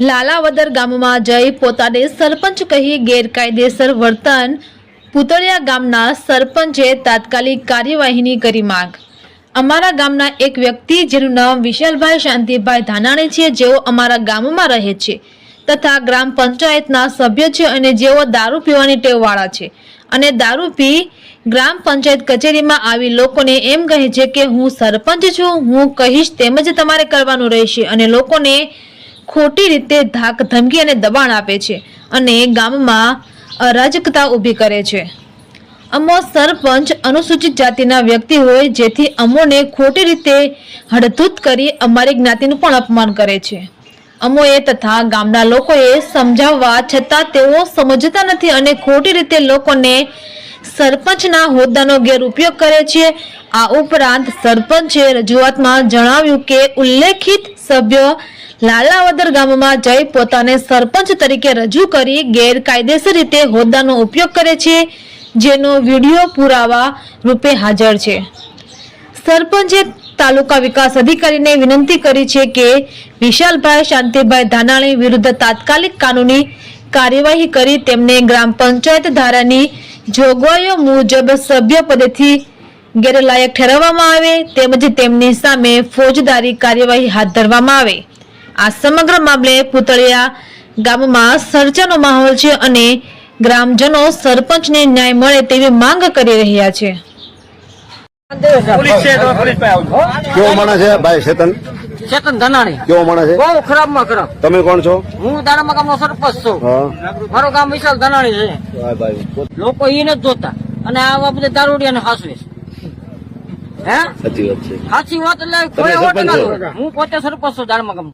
લાલાવદર ગામમાં જઈ પોતાને સરપંચ કહી ગેરકાયદેસર વર્તન પુતળિયા ગામના સરપંચે તાત્કાલિક કાર્યવાહીની કરી માંગ. અમારા ગામના એક વ્યક્તિ જેનું નામ વિશાલભાઈ શાંતિભાઈ ધાનાણી છે, જેઓ અમારા ગામમાં રહે છે તથા ગ્રામ પંચાયતના સભ્ય છે અને જેઓ દારૂ પીવાની ટેવવાળા છે. અને દારૂ પી ગ્રામ પંચાયત કચેરીમાં આવી લોકોને એમ કહે છે કે હું સરપંચ છું, હું કહીશ તેમ જ તમારે કરવાનું રહેશે અને લોકોને ખોટી રીતે ધાક, ધમકી અને દબાણ આપે છે અને ગામમાં અરાજકતા ઊભી કરે છે. અમો સરપંચ અનુસૂચિત જાતિના વ્યક્તિ હોય જેથી અમોને ખોટી રીતે હડધૂત કરી અમારી જ્ઞાતિનું પણ અપમાન કરે છે. અમોએ તથા ગામના લોકોએ સમજાવવા છતાં તેઓ સમજતા નથી અને ખોટી રીતે લોકોને સરપંચના હોદ્દાનો ગેરઉપયોગ કરે છે. આ ઉપરાંત સરપંચે રજૂઆતમાં જણાવ્યું કે ઉલ્લેખિત સભ્ય લાલાવદર ગામમાં જઈ પોતાને સરપંચ તરીકે રજૂ કરી ગેરકાયદેસર રીતે હોદ્દાનો ઉપયોગ કરે છે, જેનો વીડિયો પુરાવા રૂપે હાજર છે. સરપંચે તાલુકા વિકાસ અધિકારીને વિનંતી કરી છે કે વિશાલભાઈ શાંતિભાઈ ધાનાણી વિરુદ્ધ તાત્કાલિક કાનૂની કાર્યવાહી કરી તેમને ગ્રામ પંચાયત ધારાની જોગવાઈઓ મુજબ સભ્ય પદેથી ગેરલાયક ઠેરવવામાં આવે, તેમજ તેમની સામે ફોજદારી કાર્યવાહી હાથ ધરવામાં આવે. આ સમગ્ર મામલે પુતળિયા ગામમાં સર્જાનો માહોલ છે અને ગ્રામજનો સરપંચને ન્યાય મળે તેવી માંગ કરી રહ્યા છે. કેવો માણસ છે ભાઈ ચેતન ચેતન ધનાણી. કેવો માણસ છે? બહુ ખરાબમાં ખરાબ. તમે કોણ છો? હું દાડામા ગામ નો સરપંચ છું. મારું ગામ વિશાલ ધનાણી છે. લોકો ઈ નથી જોતા. અને આવા બધા દારૂડિયાને હાસવે છે. હે? સાચી વાત છે. સાચી વાત એટલે કોઈ ના. હું પોતે સરપંચ છું દાડામા ગામ